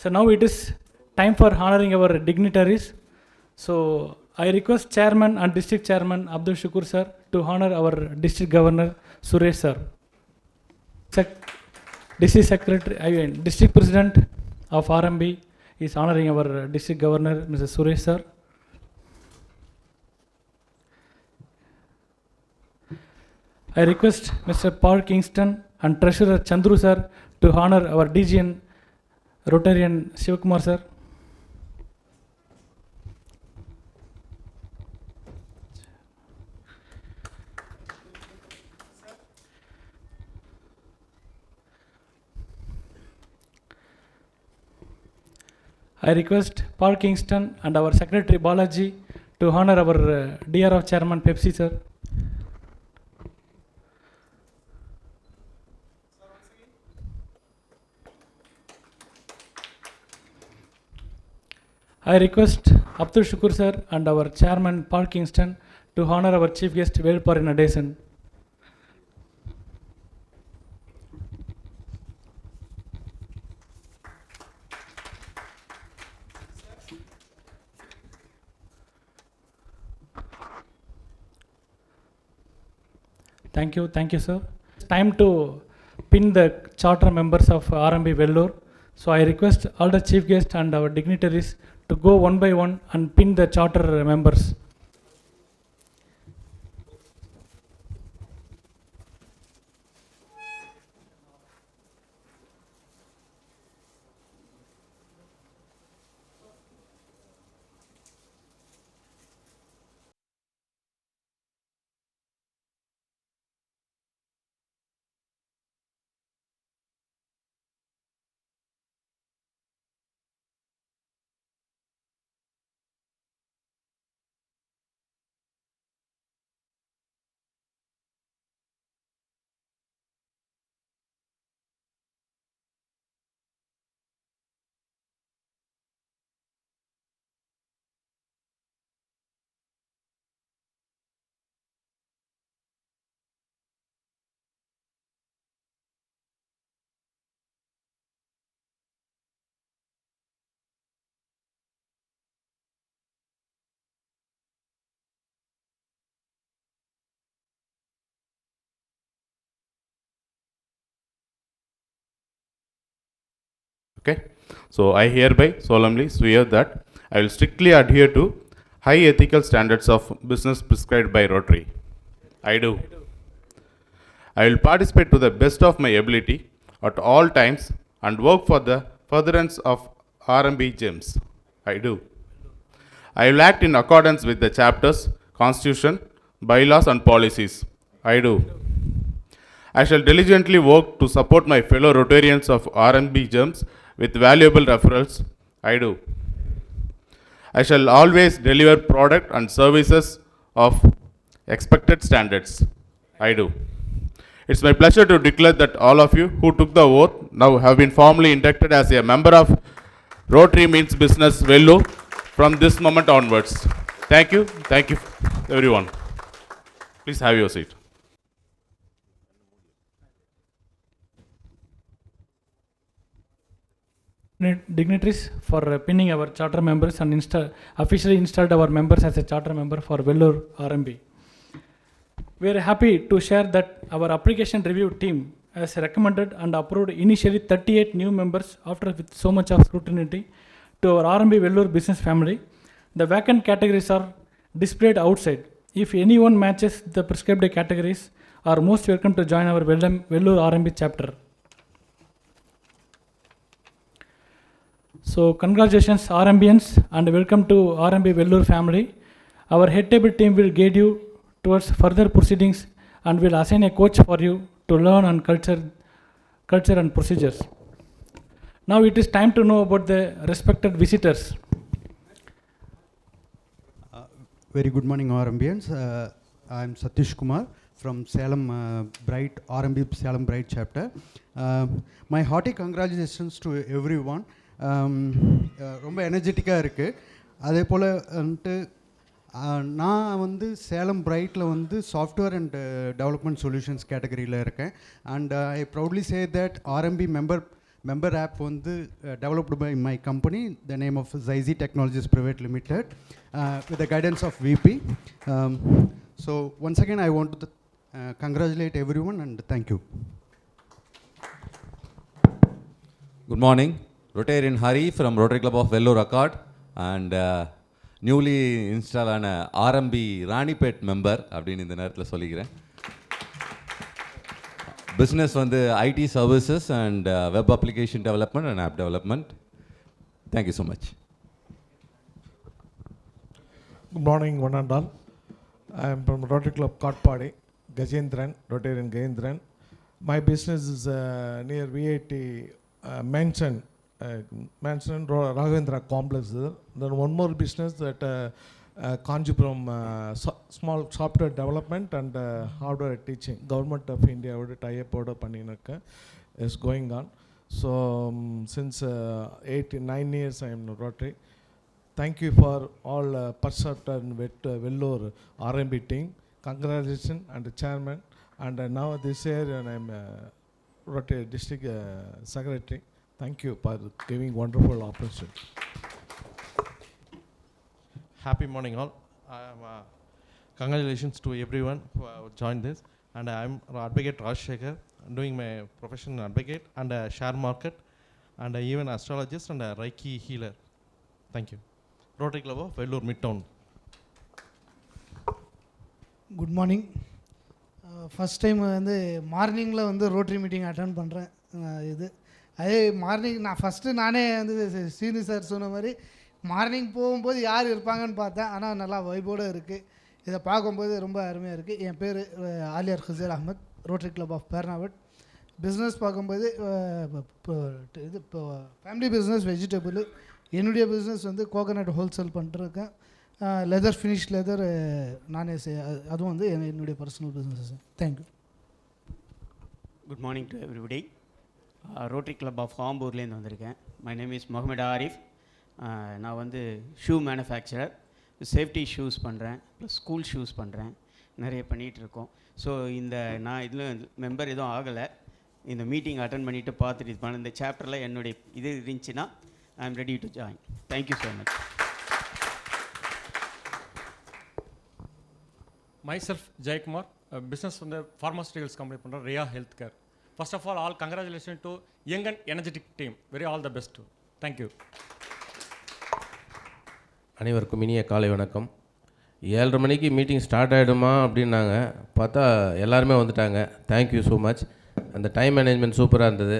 So now it is time for honoring our dignitaries. So I request Chairman and District Chairman Abdul Shukur sir to honor our District Governor Suresh sir. Sec- District Secretary, I mean, District President of RMB is honoring our District Governor Mr. Suresh sir. I request Mr. Paul Kingston and Treasurer Chandru sir to honor our DGN Rotarian Shivakumar sir. I request Paul Kingston and our Secretary Balaji to honor our uh, DRF Chairman Pepsi sir. I request Abdul Shukur sir and our chairman Paul Kingston to honor our chief guest Velpar Nadesan. Thank you, thank you, sir. It's time to pin the charter members of RMB Vellore. So I request all the chief guests and our dignitaries to go one by one and pin the charter members. Okay, so I hereby solemnly swear that I will strictly adhere to high ethical standards of business prescribed by Rotary. I do. I will participate to the best of my ability at all times and work for the furtherance of RMB GEMS. I do. I will act in accordance with the chapters, constitution, bylaws and policies. I do. I shall diligently work to support my fellow Rotarians of RMB GEMS with valuable referrals. I do. I shall always deliver product and services of expected standards. I do. It's my pleasure to declare that all of you who took the oath now have been formally inducted as a member of Rotary Means Business Vellore from this moment onwards. Thank you. Thank you, everyone. Please have your seat. Dignitaries for uh, pinning our charter members and insta- officially installed our members as a charter member for Vellore RMB. We are happy to share that our application review team has recommended and approved initially 38 new members after with so much of scrutiny to our RMB Vellore business family. The vacant categories are displayed outside. If anyone matches the prescribed categories, are most welcome to join our Vellore RMB chapter. So congratulations RMBians and welcome to RMB Vellore family. Our head table team will guide you towards further proceedings and will assign a coach for you to learn on culture, culture and procedures. Now it is time to know about the respected visitors. Uh, Very good morning, RMBians. Uh, I'm Satish Kumar from Salem uh, Bright, RMB Salem Bright chapter. Uh, My hearty congratulations to everyone. ரொம்ப எனர்ஜெட்டிக்காக இருக்குது அதே போல் வந்துட்டு நான் வந்து சேலம் பிரைட்டில் வந்து software and development solutions கேட்டகரியில் இருக்கேன். And I proudly say that RMB member member of வந்து developed by my company the name of ஜைசி technologies private limited with the guidance of VP so once again I want to congratulate every one and thank you good morning Rotarian Hari from Rotary club of Vellore record and newly install ஆன RMB Ranipet member அப்படின்னு இந்த நேரத்தில் சொல்லிக்கிறேன் business வந்து IT services and web application development and app development thank you so much good morning வண்ணாண்டால் I am from Rotary club Katpadi Gajendran Rotarian Gajendran my business is near VIT mention near VIT uh, Mansion, uh, Mansion Ra- Raghavendra Complex. there. Then one more business that uh, uh, Kanjipuram uh, so- small software development and uh, hardware teaching. Government of India would tie up order பண்ணினக்க is going on. So um, since uh, eight nine years I am in Rotary. Thank you for all uh, Parsat and Vet, uh, Vellore RMB team. Congratulations and the chairman. And uh, now this year and I'm uh, Rotary District uh, Secretary. Thank you for giving wonderful opportunity. Happy morning, all. I am, uh, congratulations to everyone who have joined this. And I'm Advocate Rajshekhar, doing my profession in advocate and uh, share market, and uh, even astrologist and a Reiki healer. Thank you. Rotary Club of Vellore Midtown. Good morning first time வந்து மார்னிங்கில் வந்து rotary meeting attend பண்ணுறேன் இது அதே morning நான் first நானே வந்து C- சீனி சார் சொன்ன மாதிரி மார்னிங் போகும்போது யார் இருப்பாங்கன்னு பார்த்தேன். ஆனால் நல்லா வைபோடு இருக்குது இதை பார்க்கும்போது ரொம்ப அருமையாக இருக்குது என் பேர் Aliyar ஹுசேர் Ahmed Rotary club of Pernambut business பார்க்கும்போது இப்போ- இது இப்போ ஃபேமிலி பிஸ்னஸ் வெஜிடபிள் என்னுடைய பிஸ்னஸ் வந்து கோகனட் ஹோல்சேல் பண்ணிட்டுருக்கேன் லெதர் ஃபினிஷ் லெதர் நானே செய் அதுவும் வந்து என்னுடைய personal business thank you good morning to everybody Rotary club of ஆம்பூர்லேருந்து வந்திருக்கேன். My name is Mohammed Arif நான் வந்து ஷூ மேனுஃபேக்சரர் சேஃப்டி ஷூஸ் பண்ணுறேன் ப்ளஸ் ஸ்கூல் ஷூஸ் பண்ணுறேன் நிறைய பண்ணிகிட்டு இருக்கோம். ஸோ இந்த நான் இதில் மெம்பர் எதுவும் ஆகலை. இந்த மீட்டிங் அட்டன் பண்ணிவிட்டு பார்த்துட்டு இது பண்ண இந்த சாப்டரில் என்னுடைய இது இருந்துச்சுன்னா I am ready to join thank you so much my Jaykumar, Jayakumar business from the company பண்ணுற Riya health care first of all all congratulation to young and energetic team very all the best thank you அனைவருக்கும் இனிய காலை வணக்கம். ஏழரை மணிக்கு meeting start ஆகிடுமா அப்படின்னாங்க. பார்த்தா எல்லாருமே வந்துட்டாங்க. தேங்க்யூ ஸோ மச் அந்த டைம் மேனேஜ்மெண்ட் சூப்பராக இருந்தது.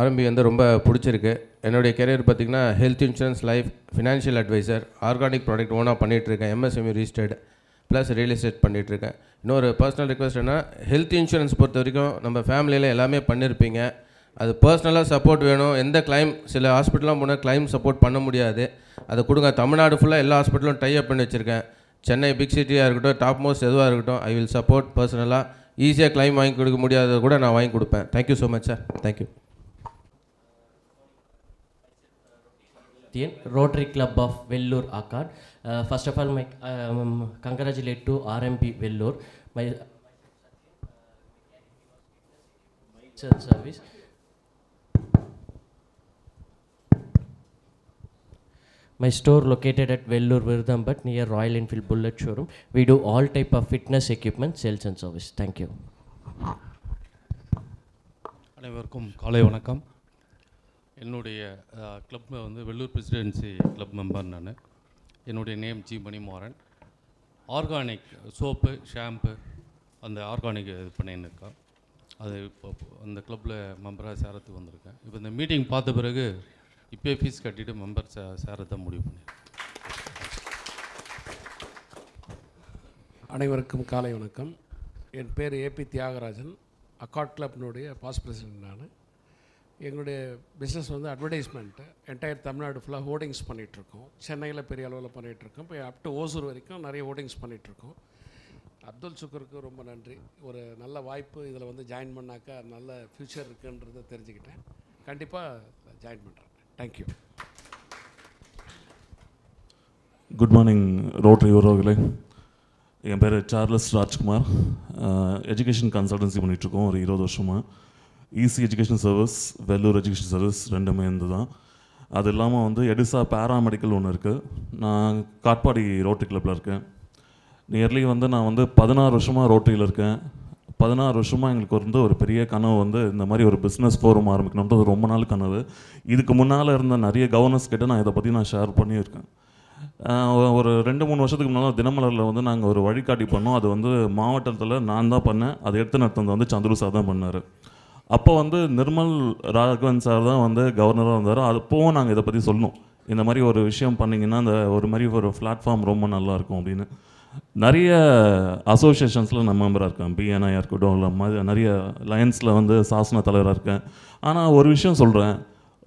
ஆரம்பி வந்து ரொம்ப பிடிச்சிருக்கு. என்னுடைய கெரியர் பார்த்திங்கன்னா health insurance life financial advisor organic product ஓனாக பண்ணிகிட்ருக்கேன் MSME registered plus real estate பண்ணிகிட்ருக்கேன் இன்னொரு பர்சனல் ரிக்வஸ்ட் என்ன ஹெல்த் இன்சூரன்ஸ் பொறுத்த வரைக்கும் நம்ம ஃபேமிலியில் எல்லாமே பண்ணியிருப்பீங்க அது பர்சனலாக சப்போர்ட் வேணும். எந்த கிளைம் சில ஹாஸ்பிட்டலாம் போனால் கிளைம் சப்போர்ட் பண்ண முடியாது. அதை கொடுங்க. தமிழ்நாடு ஃபுல்லாக எல்லா ஹாஸ்பிட்டலும் டை அப் பண்ணி வச்சுருக்கேன். சென்னை பிக் சிட்டியாக இருக்கட்டும் டாப் மோஸ்ட் எதுவாக இருக்கட்டும் ஐ வில் சப்போர்ட் பர்சனலாக ஈஸியாக கிளைம் வாங்கி கொடுக்க முடியாதது கூட நான் வாங்கி கொடுப்பேன். Thank you so much sir thank you Rotary club of Vellore Arcot Uh, first of all, my um, congratulate to RMP Vellore. My sales service. My store located at Vellore Virdambat near Royal Enfield Bullet Showroom. We do all type of fitness equipment sales and service. Thank you. அனைவருக்கும் காலை வணக்கம் என்னுடைய club வந்து Vellur presidency club member நான் என்னுடைய name G Manimaran organic soap shampoo அந்த organic இது பண்ணின்னு இருக்கேன் அது இப்போ அந்த கிளப்பில் மெம்பராக சேரத்துக்கு வந்திருக்கேன். இப்போ இந்த மீட்டிங் பார்த்த பிறகு இப்போயே ஃபீஸ் கட்டிட்டு மெம்பர் சே சேரத்தை முடிவு பண்ணியிருக்கேன். அனைவருக்கும் காலை வணக்கம். என் பேர் ஏபி தியாகராஜன். அக்காட் கிளப்னுடைய பாஸ் பிரசிடென்ட் நான். எங்களுடைய பிஸ்னஸ் வந்து அட்வர்டைஸ்மெண்ட்டு என்டையர் தமிழ்நாடு ஃபுல்லாக ஹோர்டிங்ஸ் பண்ணிகிட்ருக்கோம் சென்னையில் பெரிய அளவில் பண்ணிகிட்ருக்கோம் இப்போ அப் டு ஓசூர் வரைக்கும் நிறைய ஹோர்டிங்ஸ் பண்ணிகிட்ருக்கோம் அப்துல் சுக்கருக்கு ரொம்ப நன்றி. ஒரு நல்ல வாய்ப்பு இதில் வந்து ஜாயின் பண்ணாக்கா நல்ல ஃப்யூச்சர் இருக்குன்றதை தெரிஞ்சுக்கிட்டேன். கண்டிப்பாக ஜாயின் பண்ணுறேன் தேங்க்யூ குட் மார்னிங் ரோட்ரி உறவுகளே. என் பேர் சார்லஸ் ராஜ்குமார். எஜுகேஷன் கன்சல்டன்சி பண்ணிகிட்ருக்கோம் ஒரு இருபது வருஷமாக easy education service Vellore education service ரெண்டுமே இருந்து தான் அது இல்லாமல் வந்து எடிசா பேராமெடிக்கல் ஒன்று இருக்குது நான் காட்பாடி ரோட்டரி கிளப்பில் இருக்கேன். நியர்லி வந்து நான் வந்து பதினாறு வருஷமாக ரோட்டரியில் இருக்கேன். பதினாறு வருஷமாக எங்களுக்கு வந்து ஒரு பெரிய கனவு வந்து இந்த மாதிரி ஒரு பிஸ்னஸ் ஃபோரம் ஆரம்பிக்கணுன்றது ரொம்ப நாள் கனவு. இதுக்கு முன்னால் இருந்த நிறைய கவர்னர்ஸ் கிட்ட நான் இதை பற்றி நான் ஷேர் பண்ணியிருக்கேன். ஒரு ரெண்டு மூணு வருஷத்துக்கு முன்னால் தினமலரில் வந்து நாங்கள் ஒரு வழிகாட்டி பண்ணோம். அது வந்து மாவட்டத்தில் நான் தான் பண்ணேன். அதை எடுத்து நடத்துனது வந்து சந்துரு சார் தான் பண்ணார். அப்போ வந்து நிர்மல் ராகவன் சார் தான் வந்து கவர்னராக இருந்தார். அப்போவும் நாங்கள் இதை பற்றி சொன்னோம் இந்த மாதிரி ஒரு விஷயம் பண்ணிங்கன்னா அந்த ஒரு மாதிரி ஒரு பிளாட்ஃபார்ம் ரொம்ப நல்லாயிருக்கும் அப்படின்னு. நிறைய அசோசியேஷன்ஸில் நான் மெம்பராக இருக்கேன். பிஎன்ஐயாக இருக்கட்டும் இல்லை மாதிரி நிறைய லயன்ஸில் வந்து சாசன தலைவராக இருக்கேன். ஆனால் ஒரு விஷயம் சொல்கிறேன்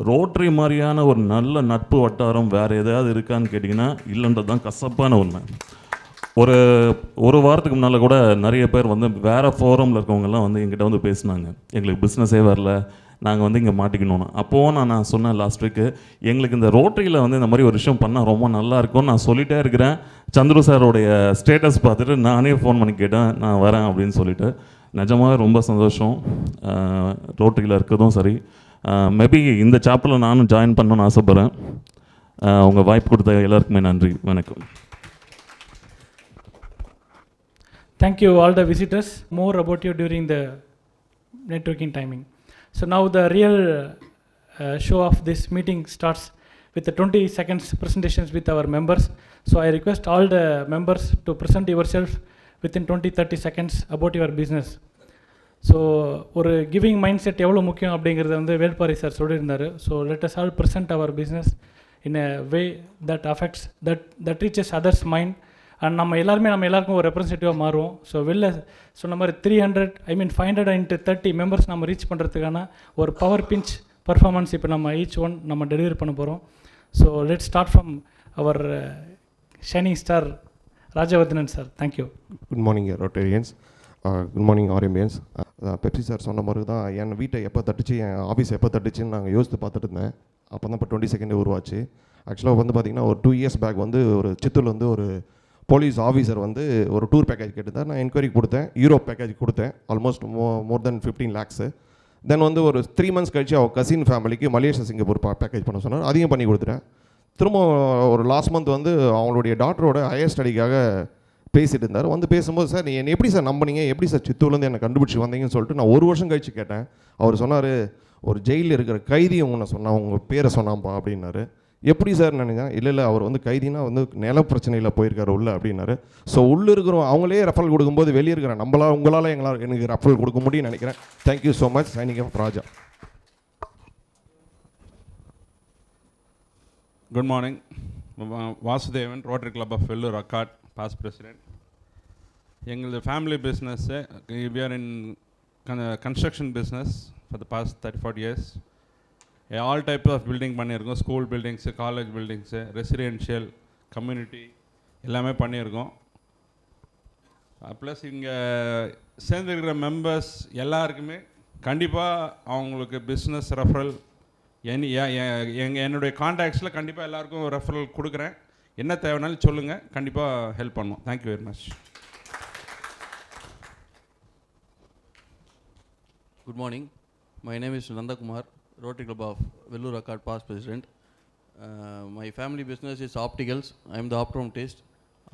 ரோட்டரி மாதிரியான ஒரு நல்ல நட்பு வட்டாரம் வேறு எதாவது இருக்கான்னு கேட்டிங்கன்னா இல்லைன்றது தான் கசப்பான உண்மை. ஒரு ஒரு வாரத்துக்கு முன்னால் கூட நிறைய பேர் வந்து வேறு ஃபோரமில் இருக்கவங்கெல்லாம் வந்து எங்கிட்ட வந்து பேசினாங்க. எங்களுக்கு பிஸ்னஸே வரல. நாங்கள் வந்து இங்கே மாட்டிக்கணும்னு. அப்போவும் நான் நான் சொன்னேன் லாஸ்ட் வீக்கு எங்களுக்கு இந்த ரோட்டரியில் வந்து இந்த மாதிரி ஒரு விஷயம் பண்ணால் ரொம்ப நல்லா இருக்கும்னு நான் சொல்லிட்டே இருக்கிறேன். சந்துரு சாரோடைய ஸ்டேட்டஸ் பார்த்துட்டு நானே ஃபோன் பண்ணி கேட்டேன். நான் வரேன் அப்படின்னு சொல்லிட்டு. நிஜமாகவே ரொம்ப சந்தோஷம். ரோட்டரியில் இருக்கிறதும் சரி. மேபி இந்த சாப்டரில் நானும் ஜாயின் பண்ணணும்னு ஆசைப்பட்றேன். உங்கள் வாய்ப்பு கொடுத்த எல்லாருக்குமே நன்றி. வணக்கம். Thank you, all the visitors. More about you during the networking timing. So now the real uh, show of this meeting starts with the 20 seconds presentations with our members. So I request all the members to present yourself within 20-30 seconds about your business. So ஒரு giving mind set எவ்வளோ முக்கியம் அப்படிங்கிறத வந்து Velpari sir சொல்லியிருந்தார் so let us all present our business in a way that affects that that reaches others mind And நம்ம எல்லாருமே நம்ம எல்லாருக்கும் ஒரு ரெப்ரசன்டேட்டிவாக மாறுவோம். ஸோ வெளில சொன்ன மாதிரி three hundred I mean five hundred into thirty members நம்ம ரீச் பண்ணுறதுக்கான ஒரு பவர் பிஞ்ச் பர்ஃபார்மன்ஸ் இப்போ நம்ம ஈச் ஒன் நம்ம டெலிவரி பண்ண போகிறோம் so let start from our shining star Rajavardhanan sir thank you good morning Rotarians good morning RMBians Pepsi sir சொன்ன மாதிரி தான் என் வீட்டை எப்போ தட்டுச்சு என் ஆஃபீஸ் எப்போ தட்டுச்சுன்னு நாங்கள் யோசித்து பார்த்துட்டு இருந்தேன். அப்போ தான் இப்போ டுவெண்ட்டி செகண்ட் உருவாச்சு. ஆக்சுவலாக வந்து பார்த்திங்கன்னா ஒரு டூ இயர்ஸ் பேக் வந்து ஒரு சித்தூரில் வந்து ஒரு போலீஸ் ஆஃபீஸர் வந்து ஒரு டூர் பேக்கேஜ் கேட்டிருந்தார் நான் என்கொயரி கொடுத்தேன். யூரோப் பேக்கேஜ் கொடுத்தேன். ஆல்மோஸ்ட் மோ மோர் தென் ஃபிஃப்டீன் லேக்ஸு தென் வந்து ஒரு த்ரீ மந்த்ஸ் கழிச்சு அவர் கசின் ஃபேமிலிக்கு மலேசியா சிங்கப்பூர் பேக்கேஜ் பண்ண சொன்னார். அதையும் பண்ணி கொடுத்துட்டேன். திரும்ப ஒரு லாஸ்ட் மந்த் வந்து அவங்களுடைய டாக்டரோட ஹையர் ஸ்டடிக்காக பேசிகிட்டு இருந்தார். வந்து பேசும்போது சார் நீ என்னை எப்படி சார் நம்பினீங்க? எப்படி சார் சித்தூர்லேருந்து என்னை கண்டுபிடிச்சி வந்தீங்கன்னு சொல்லிட்டு நான் ஒரு வருஷம் கழிச்சு கேட்டேன். அவர் சொன்னார் ஒரு ஜெயிலில் இருக்கிற கைதி உன்னை சொன்னான் உங்கள் பேரை சொன்னான்ப்பா அப்படின்னாரு. எப்படி சார் நினைச்சேன் இல்லை இல்லை அவர் வந்து கைதினா வந்து நில பிரச்சனையில் போயிருக்காரு உள்ள அப்படின்னாரு. ஸோ உள்ளே இருக்கிறோம் அவங்களே ரெஃபரல் கொடுக்கும்போது வெளியே இருக்கிற நம்மளால் உங்களால் எங்களால் எனக்கு ரெஃபரல் கொடுக்க முடியும்னு நினைக்கிறேன். Thank you so much shining of Raja good morning Vasudevan Rotary club of Vellore Arcot past president எங்களது family business we are in construction business for the past thirty forty years all type of building பண்ணியிருக்கோம். School buildings college buildings residential community எல்லாமே பண்ணியிருக்கோம். Uh, plus இங்கே சேர்ந்துருக்கிற members எல்லாருக்குமே கண்டிப்பாக அவங்களுக்கு business referral என் எங்கள் என்னுடைய கான்டாக்ட்ஸில் கண்டிப்பாக எல்லாருக்கும் ரெஃபரல் கொடுக்குறேன். என்ன தேவைனாலும் சொல்லுங்கள் கண்டிப்பாக ஹெல்ப் பண்ணுவோம். Thank you very much good morning my name is Nandakumar Rotary Club of Vellore Akkad past president. Uh, my family business is opticals. I am the optometrist.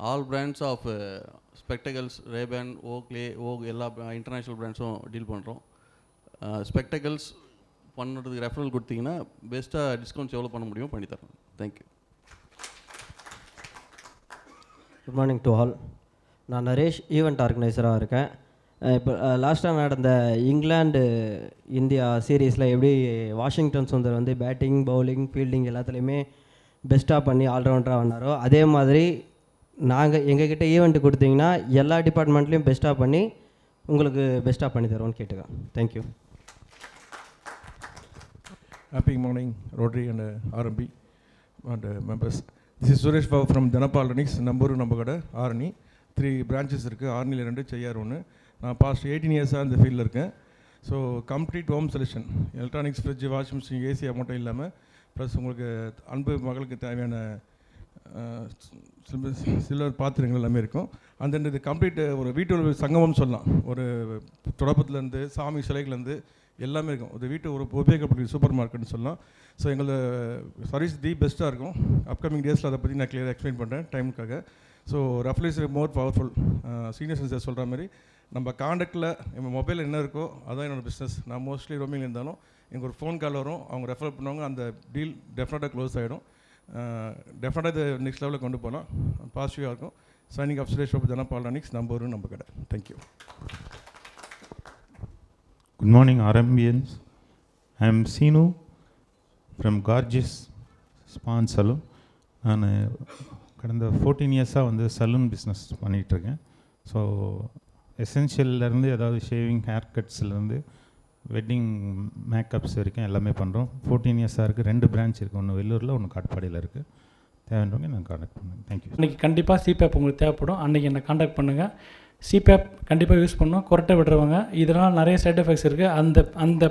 All brands of uh, spectacles, Ray-Ban, Oakley, Vogue எல்லா international பிராண்ட்ஸும் deal பண்ணுறோம் spectacles பண்ணுறதுக்கு referral கொடுத்தீங்கன்னா பெஸ்ட்டாக discounts எவ்வளோ பண்ண முடியுமோ பண்ணி தரோம் thank you good morning to all நான் நரேஷ் ஈவெண்ட் ஆர்கனைசராக இருக்கேன் அஹ் இப்போ லாஸ்ட்டாக நடந்த இங்கிலாந்து இந்தியா சீரீஸில் எப்படி வாஷிங்டன் சுந்தர் வந்து பேட்டிங் பவுலிங் ஃபீல்டிங் எல்லாத்துலேயுமே பெஸ்ட்டாக பண்ணி ஆல்ரவுண்டராக வந்தாரோ அதே மாதிரி நாங்கள் எங்ககிட்ட ஈவெண்ட் கொடுத்தீங்கன்னா எல்லா டிபார்ட்மெண்ட்லேயும் பெஸ்ட்டாக பண்ணி உங்களுக்கு பெஸ்ட்டாக பண்ணி தருவோம்னு கேட்டுக்கேன் thank you happy morning Rotary and uh, and members this is Suresh Babu from Dhanapal from நம்பூர் நம்ம கடை ஆரணி த்ரீ பிரான்ச்சஸ் இருக்குது ஆரணியில் ரெண்டு செய்யார் ஒன்று நான் பாஸ்ட் எயிட்டீன் இயர்ஸாக இந்த ஃபீல்டில் இருக்கேன். So complete home solution electronics fridge washing machine AC மட்டும் இல்லாமல் ப்ளஸ் உங்களுக்கு அன்பு மகளுக்கு தேவையான சில்வர் பாத்திரங்கள் எல்லாமே இருக்கும். அந்த இது கம்ப்ளீட் ஒரு வீட்டு சங்கமம் சொல்லலாம். ஒரு தொடப்பத்துலேருந்து சாமி சிலைகள்லேருந்து எல்லாமே இருக்கும். ஒரு வீட்டு ஒரு உபயோகப்படுது சூப்பர் மார்க்கெட்னு சொல்லலாம் ஸோ எங்களோட சர்வீஸ் தி பெஸ்ட்டாக இருக்கும். அப்கமிங் டேஸில் அதை பற்றி நான் கிளியராக எக்ஸ்பிளைன் பண்ணுறேன் டைமுக்காக so ரஃப்லி is more powerful senior sincere சொல்கிற மாதிரி நம்ம காண்டக்டில் நம்ம மொபைலில் என்ன இருக்கோ அதான் என்னோடய பிஸ்னஸ் நான் மோஸ்ட்லி ரோமிங் இருந்தாலும் எனக்கு ஒரு ஃபோன் கால் வரும் அவங்க ரெஃபர் பண்ணுவாங்க அந்த டீல் டெஃபினட்டாக க்ளோஸ் ஆகிடும் டெஃபினட்டாக இது நெக்ஸ்ட் லெவலில் கொண்டு போகலாம். பாசிட்டிவாக இருக்கும். சைனிங் ஆஃப் சுரேஷ் பாபு ஜனா பால்டானிக்ஸ் நம்பர் ஒன்று நம்ம கடை. Thank you good morning RMBians I am Seenu from gorgeous span salon நான் கடந்த ஃபோர்டீன் இயர்ஸாக வந்து சலூன் பிஸ்னஸ் பண்ணிகிட்ருக்கேன் ஸோ எசென்ஷியல்லேருந்து ஏதாவது ஷேவிங் ஹேர் கட்ஸ்லேருந்து வெட்டிங் மேக்கப்ஸ் வரைக்கும் எல்லாமே பண்ணுறோம் ஃபோர்டீன் இயர்ஸாக இருக்குது ரெண்டு பிரான்ச் இருக்குது ஒன்று வெள்ளூரில் ஒன்று காட்பாடியில் இருக்குது தேவைன்றவங்க நான் காண்டாக்ட் பண்ணுங்கள் தேங்க்யூ இன்றைக்கி கண்டிப்பாக சிபேப் உங்களுக்கு தேவைப்படும். அன்றைக்கி என்னை காண்டாக்ட் பண்ணுங்கள் சிபேப் கண்டிப்பாக யூஸ் பண்ணணும் கொரட்டை விடுறவங்க இதனால் நிறைய சைட் எஃபெக்ட்ஸ் இருக்குது அந்த அந்த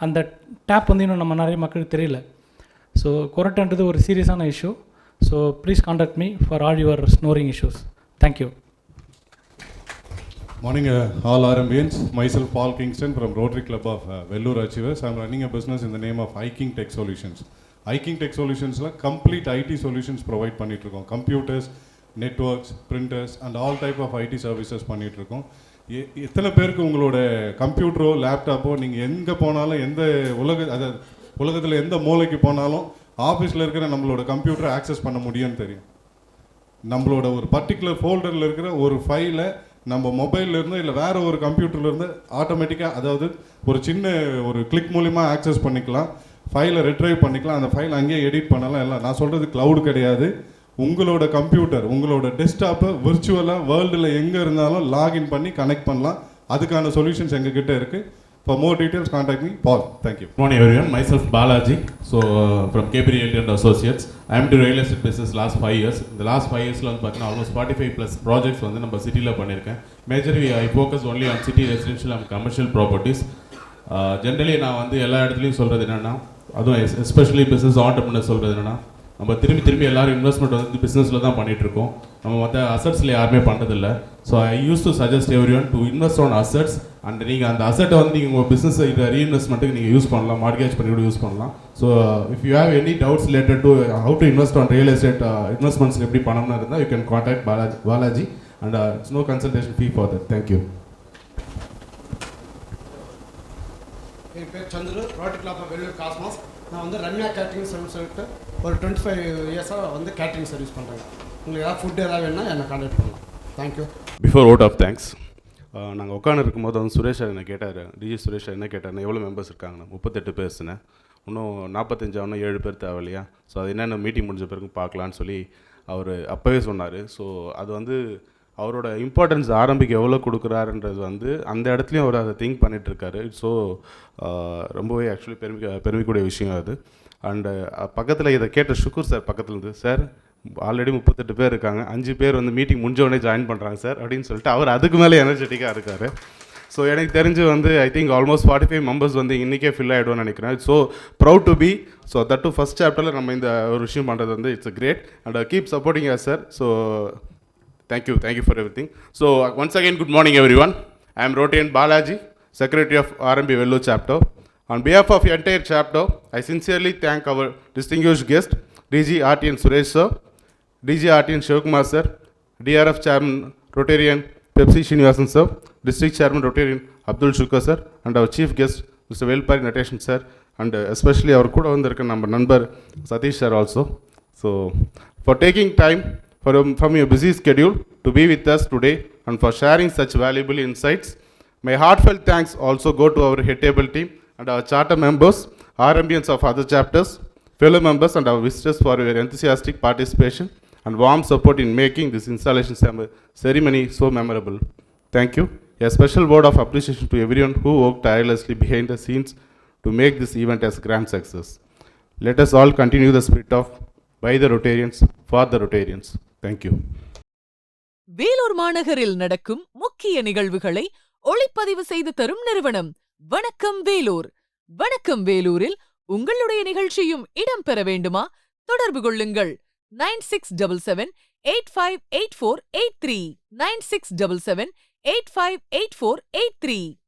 அந்த டேப் வந்து இன்னும் நம்ம நிறைய மக்களுக்கு தெரியல. ஸோ கொரட்டைன்றது ஒரு சீரியஸான issue so please contact me for all your snoring issues thank you Morning, uh, all RMBNs. Myself, Paul Kingston from Rotary Club of uh, Vellore Achievers. I'm running a business in the name of Hiking Tech Solutions. Hiking Tech Solutionsல complete IT solutions provide பண்ணிட்டு இருக்கோம் computers networks printers and all type of IT services பண்ணிட்டு இருக்கோம் எ- எத்தனை பேருக்கு உங்களோட கம்ப்யூட்டரோ லேப்டாப்போ நீங்கள் எங்கே போனாலும் எந்த உலக அதாவது உலகத்தில் எந்த மூலைக்கு போனாலும் ஆஃபீஸில் இருக்கிற நம்மளோட கம்ப்யூட்டரை ஆக்சஸ் பண்ண முடியும்னு தெரியும் நம்மளோட ஒரு பர்டிகுலர் ஃபோல்டரில் இருக்கிற ஒரு ஃபைலை நம்ம மொபைல்லேருந்து இல்லை வேறு ஒரு கம்ப்யூட்டர்லேருந்து ஆட்டோமேட்டிக்காக அதாவது ஒரு சின்ன ஒரு கிளிக் மூலிமா ஆக்சஸ் பண்ணிக்கலாம். ஃபைலை ரெட்ரைவ் பண்ணிக்கலாம். அந்த ஃபைல் அங்கேயே எடிட் பண்ணலாம். எல்லாம் நான் சொல்கிறது க்ளவுட் கிடையாது. உங்களோட கம்ப்யூட்டர் உங்களோட டெஸ்க்டாப்பை விர்ச்சுவலாக வேர்ல்டில் எங்கே இருந்தாலும் லாகின் பண்ணி கனெக்ட் பண்ணலாம். அதுக்கான சொல்யூஷன்ஸ் எங்ககிட்ட இருக்குது for more details contact me ball thank you Good morning everyone, myself Balaji, so uh, from KB Realty and Associates. I am to real estate business last five years. இந்த last five இயர்ஸில் வந்து பார்த்தீங்கன்னா almost forty five plus projects வந்து நம்ம சிட்டியில் பண்ணியிருக்கேன். Majorly I focus only on city residential and commercial properties generally நான் வந்து எல்லா இடத்துலையும் சொல்கிறது என்னென்னா அதுவும் எஸ்பெஷலி பிஸ்னஸ் ஆண்டர்பிரினர் சொல்கிறது என்னென்னா நம்ம திரும்பி திரும்பி எல்லோரும் இன்வெஸ்ட்மெண்ட் வந்து பிஸ்னஸில் தான் பண்ணிகிட்ருக்கோம் இருக்கோம். நம்ம மற்ற அசட்ஸில் யாருமே பண்ணுறதில்ல so I use to suggest every one to invest on assets and நீங்கள் அந்த அசட்டை வந்து நீங்கள் உங்கள் பிஸ்னஸ் இதை ரீஇன்வெஸ்ட்மெண்ட்டுக்கு நீங்கள் யூஸ் பண்ணலாம். மார்கேஜ் பண்ணி கூட யூஸ் பண்ணலாம். So if you have any doubts related to how to invest on real estate investments எப்படி பண்ணணும்னு இருந்தால் you can contact Balaji Balaji and it's no consultation fee for that thank you என் பேர் Chandru. Rotary club Vellore Cosmos. நான் வந்து Ramya catering service சொல்லிட்டு ஒரு twenty five இயர்ஸாக வந்து கேட்ரிங் சர்வீஸ் பண்ணுறேன் உங்களுக்கு ஏதாவது ஃபுட் ஏதாவது வேணும்னா என்னை கான்டாக்ட் பண்ணலாம் thank you before vote of thanks நாங்கள் உட்காந்து இருக்கும்போது வந்து சுரேஷ் என்ன கேட்டார்? டிஜி சுரேஷ் என்ன கேட்டார் எவ்வளோ மெம்பர்ஸ் இருக்காங்கண்ணா முப்பத்தெட்டு பேர்ஸ்னேன் இன்னும் நாற்பத்தஞ்சு ஏழு பேர் தேவையில்லையா? ஸோ அது என்னென்ன மீட்டிங் முடிஞ்ச பிறகு பார்க்கலான்னு சொல்லி அவர் அப்போவே சொன்னார். ஸோ அது வந்து அவரோட இம்பார்ட்டன்ஸ் ஆரம்பிக்க எவ்வளோ கொடுக்குறாருன்றது வந்து அந்த இடத்துலையும் அவர் அதை திங்க் பண்ணிகிட்ருக்காரு ஸோ ரொம்பவே ஆக்சுவலி பெருமை பெருமைக்கூடிய விஷயம் அது. அண்டு பக்கத்தில் இதை கேட்ட சுக்குர் சார் பக்கத்தில் இருந்து சார் ஆல்ரெடி முப்பத்தெட்டு பேர் இருக்காங்க. அஞ்சு பேர் வந்து மீட்டிங் முடிஞ்ச ஜாயின் பண்ணுறாங்க சார் அப்படின்னு சொல்லிட்டு அவர் அதுக்கு மேலே எனர்ஜெட்டிக்காக இருக்கார். ஸோ எனக்கு தெரிஞ்சு வந்து I think almost forty five members வந்து இன்றைக்கே ஃபில் ஆகிடும்னு நினைக்கிறேன். So proud to be so that to first சாப்டரில் நம்ம இந்த ஒரு விஷயம் பண்ணுறது வந்து it's great and keep supporting our sir so thank you thank you for every thing so once again good morning every one I am Rotarian Balaji secretary of RMB Vellore chapter On behalf of entire chapter, I sincerely thank our distinguished guest, DG RTN Suresh sir, DG RTN Shivakumar sir, DRF Chairman Rotarian Pepsi Srinivasan sir, District Chairman Rotarian Abdul Shukar sir, and our chief guest Mr. Velpari Natation sir, and uh, especially our கூட வந்திருக்க நம்ம நண்பர் Sathish sir also so for taking time for, from your busy schedule to be with us today and for sharing such valuable insights. My heartfelt thanks also go to our head table team and our charter members, RMBNs of other chapters, fellow members and our visitors for your enthusiastic participation and warm support in making this installation cem- ceremony so memorable. Thank you. A special word of appreciation to everyone who worked tirelessly behind the scenes to make this event as grand success. Let us all continue the spirit of by the Rotarians, for the Rotarians. Thank you. Vellore மாநகரில் நடக்கும் முக்கிய நிகழ்வுகளை ஒளிப்பதிவு செய்து தரும் நிறுவனம் வணக்கம் வேலூர் வணக்கம் வேலூரில் உங்களுடைய நிகழ்ச்சியும் இடம்பெற வேண்டுமா தொடர்பு கொள்ளுங்கள் 9677 858483 9677 858483